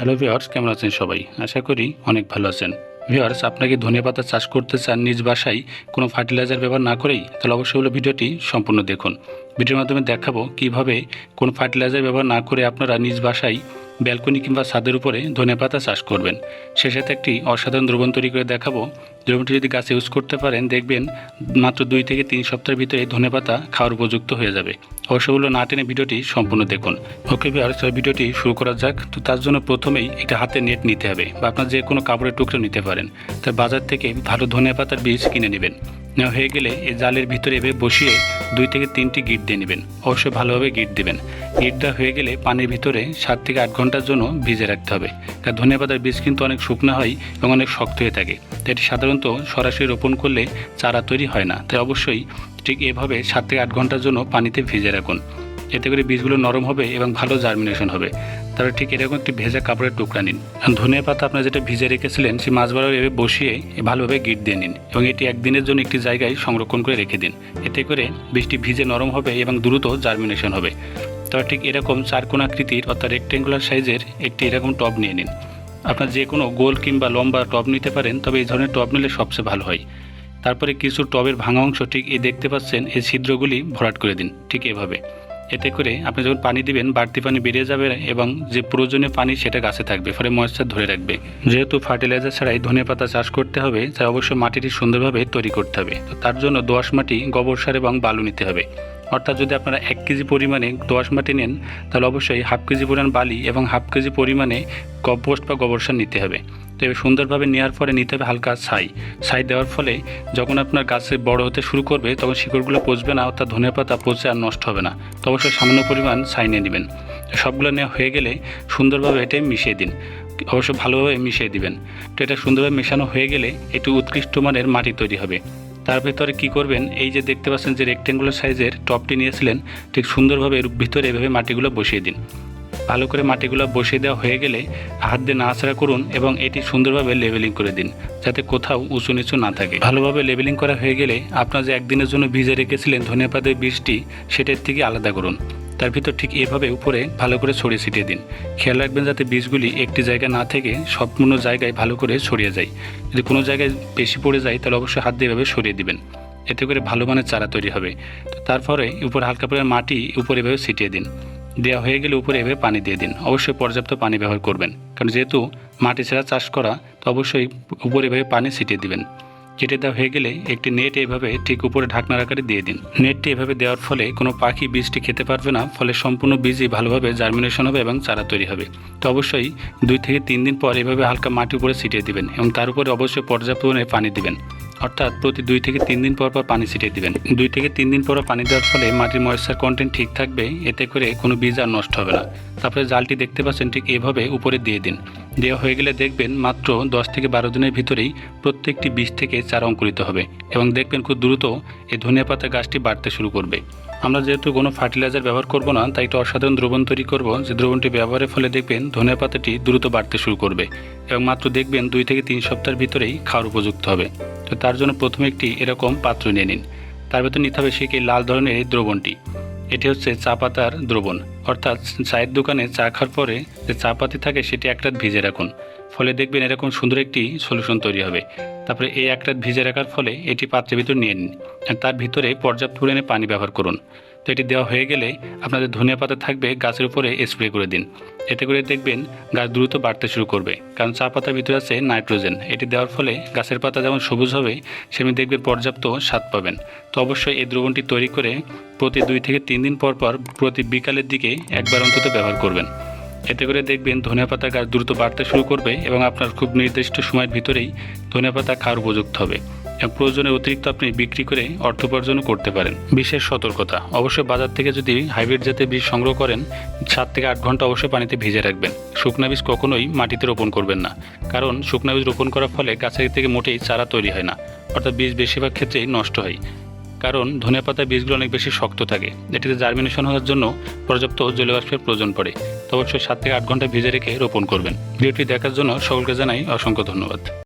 Hello viewers কেমন আছেন সবাই? আশা করি অনেক ভালো আছেন। ভিওয়ার্স আপনাকে ধনে পাতা চাষ করতে চান নিজ বাসায় কোনো ফার্টিলাইজার ব্যবহার না করেই, তাহলে অবশ্যই হলো ভিডিওটি সম্পূর্ণ দেখুন। ভিডিওর মাধ্যমে দেখাবো কীভাবে কোনো ফার্টিলাইজার ব্যবহার না করে আপনারা নিজ বাসায় ব্যালকনি কিংবা ছাদের উপরে ধনে পাতা চাষ করবেন। সে সাথে একটি অসাধারণ দ্রবণ তৈরি করে দেখাবো। দ্রবণটি যদি গাছে ইউজ করতে পারেন, দেখবেন মাত্র দুই থেকে তিন সপ্তাহের ভিতরে ধনে পাতা খাওয়ার উপযুক্ত হয়ে যাবে। অবশ্যগুলো না টেনে ভিডিওটি সম্পূর্ণ দেখুন। ওকে আর ভিডিওটি শুরু করা যাক। তো তার জন্য প্রথমেই একটা হাতে নেট নিতে হবে বা আপনার যে কোনো কাপড়ের টুকরো নিতে পারেন। তাই বাজার থেকে ভালো ধনে পাতার বীজ কিনে নেবেন। নেওয়া হয়ে গেলে এই জালের ভিতরে এভাবে বসিয়ে দুই থেকে তিনটি গিট দিয়ে নেবেন। অবশ্যই ভালোভাবে গিট দেবেন। গিট দেওয়া হয়ে গেলে পানির ভিতরে সাত থেকে আট ঘণ্টার জন্য ভিজে রাখতে হবে। কারণ ধনে পাতার বীজ কিন্তু অনেক শুকনো হয় এবং অনেক শক্ত হয়ে থাকে। তো এটি সাধারণত সরাসরি রোপণ করলে চারা তৈরি হয় না। তাই অবশ্যই ঠিক এভাবে সাত থেকে আট ঘণ্টার জন্য পানিতে ভিজে রাখুন। এতে করে বীজগুলো নরম হবে এবং ভালো জার্মিনেশন হবে। তারপরে ঠিক এরকম একটি ভেজা কাপড়ের টুকরা নিন। ধনে পাতা আপনার যেটা ভিজে রেখেছিলেন, সেই মাছ বরাবর এভাবে বসিয়ে ভালোভাবে গিট দিয়ে নিন এবং এটি একদিনের জন্য একটি জায়গায় সংরক্ষণ করে রেখে দিন। এতে করে বীজটি ভিজে নরম হবে এবং দ্রুত জার্মিনেশন হবে। তবে ঠিক এরকম চারকোণ আকৃতির অর্থাৎ রেক্টেঙ্গুলার সাইজের একটি এরকম টব নিয়ে নিন। আপনার যে কোনো গোল কিংবা লম্বা টব নিতে পারেন, তবে এই ধরনের টব নিলে সবচেয়ে ভালো হয়। তারপরে কিছু টবের ভাঙা অংশ ঠিক এই দেখতে পাচ্ছেন, এই ছিদ্রগুলি ভরাট করে দিন, ঠিক এভাবে। এতে করে আপনি যখন পানি দিবেন, বাড়তি পানি বেরিয়ে যাবে এবং যে প্রয়োজনীয় পানি সেটা গাছে থাকবে। ফলে ময়েশ্চার ধরে রাখবে। যেহেতু ফার্টিলাইজার ছাড়াই ধনে পাতা চাষ করতে হবে, তাই অবশ্যই মাটিটি সুন্দরভাবে তৈরি করতে হবে। তো তার জন্য দোআঁশ মাটি, গোবর সার এবং বালু নিতে হবে। অর্থাৎ যদি আপনারা এক কেজি পরিমাণে দোআঁশ মাটি নেন, তাহলে অবশ্যই হাফ কেজি পরিমাণ বালি এবং হাফ কেজি পরিমাণে কম্পোস্ট বা গোবর সার নিতে হবে। তো এবার সুন্দরভাবে নেওয়ার পরে নিতে হবে হালকা ছাই। ছাই দেওয়ার ফলে যখন আপনার গাছে বড় হতে শুরু করবে, তখন শিকড়গুলো পচবে না, অর্থাৎ ধনে পাতা পচে আর নষ্ট হবে না। তো অবশ্যই সামান্য পরিমাণ ছাই নিয়ে নেবেন। সবগুলো নেওয়া হয়ে গেলে সুন্দরভাবে এটা মিশিয়ে দিন। অবশ্য ভালোভাবে মিশিয়ে দিবেন। তো এটা সুন্দরভাবে মেশানো হয়ে গেলে একটু উৎকৃষ্ট মানের মাটি তৈরি হবে। তার ভেতরে কি করবেন, এই যে দেখতে পাচ্ছেন যে রেক্টেঙ্গুলার সাইজের টপটি নিয়েছিলেন, ঠিক সুন্দরভাবে এর ভিতরে এভাবে মাটিগুলো বসিয়ে দিন। ভালো করে মাটিগুলো বসিয়ে দেওয়া হয়ে গেলে হাত দিয়ে নাড়াচাড়া করুন এবং এটি সুন্দরভাবে লেভেলিং করে দিন, যাতে কোথাও উঁচু নিচু না থাকে। ভালোভাবে লেভেলিং করা হয়ে গেলে আপনার যে একদিনের জন্য ভিজে রেখেছিলেন ধনিয়া পাতার বীজটি, সেটার থেকে আলাদা করুন। তার ভিতর ঠিক এভাবে উপরে ভালো করে ছড়িয়ে ছিটিয়ে দিন। খেয়াল রাখবেন যাতে বীজগুলি একটি জায়গা না থেকে সম্পূর্ণ জায়গায় ভালো করে ছড়িয়ে যায়। যদি কোনো জায়গায় বেশি পড়ে যায়, তাহলে অবশ্যই হাত দিয়ে এভাবে সরিয়ে দিবেন। এতে করে ভালো মানের চারা তৈরি হবে। তো তারপরে উপরে হালকা পরিমাণ মাটি উপরে এভাবে ছিটিয়ে দিন। দেওয়া হয়ে গেলে উপরে এভাবে পানি দিয়ে দিন। অবশ্যই পর্যাপ্ত পানি ব্যবহার করবেন। কারণ যেহেতু মাটি ছাড়া চাষ করা, তো অবশ্যই উপরে এভাবে পানি ছিটিয়ে দিবেন। কেটে দেওয়া হয়ে গেলে একটি নেট এভাবে ঠিক উপরে ঢাকনার আকারে দিয়ে দিন। নেটটি এভাবে দেওয়ার ফলে কোনো পাখি বীজটি খেতে পারবে না, ফলে সম্পূর্ণ বীজই ভালোভাবে জার্মিনেশন হবে এবং চারা তৈরি হবে। তো অবশ্যই দুই থেকে তিন দিন পর এভাবে হালকা মাটি উপরে ছিটিয়ে দিবেন এবং তার উপরে অবশ্যই পর্যাপ্ত পানি দিবেন। অর্থাৎ প্রতি দুই থেকে তিন দিন পর পর পানি ছিটিয়ে দিবেন। দুই থেকে তিন দিন পর পানি দেওয়ার ফলে মাটির ময়েশ্চার কন্টেন্ট ঠিক থাকবে, এতে করে কোনো বীজ আর নষ্ট হবে না। তারপরে জালটি দেখতে পাচ্ছেন ঠিক এভাবে উপরে দিয়ে দিন। দেওয়া হয়ে গেলে দেখবেন মাত্র দশ থেকে বারো দিনের ভিতরেই প্রত্যেকটি বীজ থেকে চারা অঙ্কুরিত হবে এবং দেখবেন খুব দ্রুত এই ধনিয়া পাতা গাছটি বাড়তে শুরু করবে। আমরা যেহেতু কোনো ফার্টিলাইজার ব্যবহার করব না, তাই একটা অসাধারণ দ্রবণ তৈরি করব, যে দ্রবণটি ব্যবহারের ফলে দেখবেন ধনিয়া পাতাটি দ্রুত বাড়তে শুরু করবে এবং মাত্র দেখবেন দুই থেকে তিন সপ্তাহের ভিতরেই খাওয়ার উপযুক্ত হবে। তো তার জন্য প্রথমে একটি এরকম পাত্র নিয়ে নিন। তার ভেতর নিতে হবে সেই লাল ধরনের এই দ্রবণটি। এটি হচ্ছে চা পাতার দ্রবণ। অর্থাৎ চায়ের দোকানে চা খাওয়ার পরে যে চা পাতি থাকে সেটি এক রাত ভিজে রাখুন। ফলে দেখবেন এরকম সুন্দর একটি সলিউশন তৈরি হবে। তারপরে এই এক রাত ভিজে রাখার ফলে এটি পাত্রের ভিতর নিয়ে নিন আর তার ভিতরে পর্যাপ্ত পরিমাণে পানি ব্যবহার করুন। তো এটি দেওয়া হয়ে গেলে আপনাদের ধনিয়া পাতা থাকবে গাছের উপরে স্প্রে করে দিন। এতে করে দেখবেন গাছ দ্রুত বাড়তে শুরু করবে। কারণ চা পাতার ভিতরে আছে নাইট্রোজেন। এটি দেওয়ার ফলে গাছের পাতা যেমন সবুজ হবে, সেমনি দেখবেন পর্যাপ্ত স্বাদ পাবেন। তো অবশ্যই এই দ্রবণটি তৈরি করে প্রতি দুই থেকে তিন দিন পর পর প্রতি বিকালের দিকে একবার অন্তত ব্যবহার করবেন। এতে করে দেখবেন ধনিয়া পাতা গাছ দ্রুত বাড়তে শুরু করবে এবং আপনার খুব নির্দিষ্ট সময়ের ভিতরেই ধনিয়া পাতা খাওয়ার উপযুক্ত হবে এবং প্রয়োজনে অতিরিক্ত আপনি বিক্রি করে অর্থ উপার্জনও করতে পারেন। বিশেষ সতর্কতা, অবশ্যই বাজার থেকে যদি হাইব্রিড জাতের বীজ সংগ্রহ করেন, সাত থেকে আট ঘণ্টা অবশ্যই পানিতে ভিজে রাখবেন। শুকনা বীজ কখনোই মাটিতে রোপণ করবেন না, কারণ শুকনা বীজ রোপণ করার ফলে গাছের থেকে মোটেই চারা তৈরি হয় না, অর্থাৎ বীজ বেশিরভাগ ক্ষেত্রেই নষ্ট হয়। কারণ ধনে পাতার বীজগুলো অনেক বেশি শক্ত থাকে। এটিতে জার্মিনেশন হওয়ার জন্য পর্যাপ্ত জলবাষ্পের প্রয়োজন পড়ে। তো অবশ্যই সাত থেকে আট ঘণ্টা ভিজে রেখে রোপণ করবেন। ভিডিওটি দেখার জন্য সকলকে জানাই অসংখ্য ধন্যবাদ।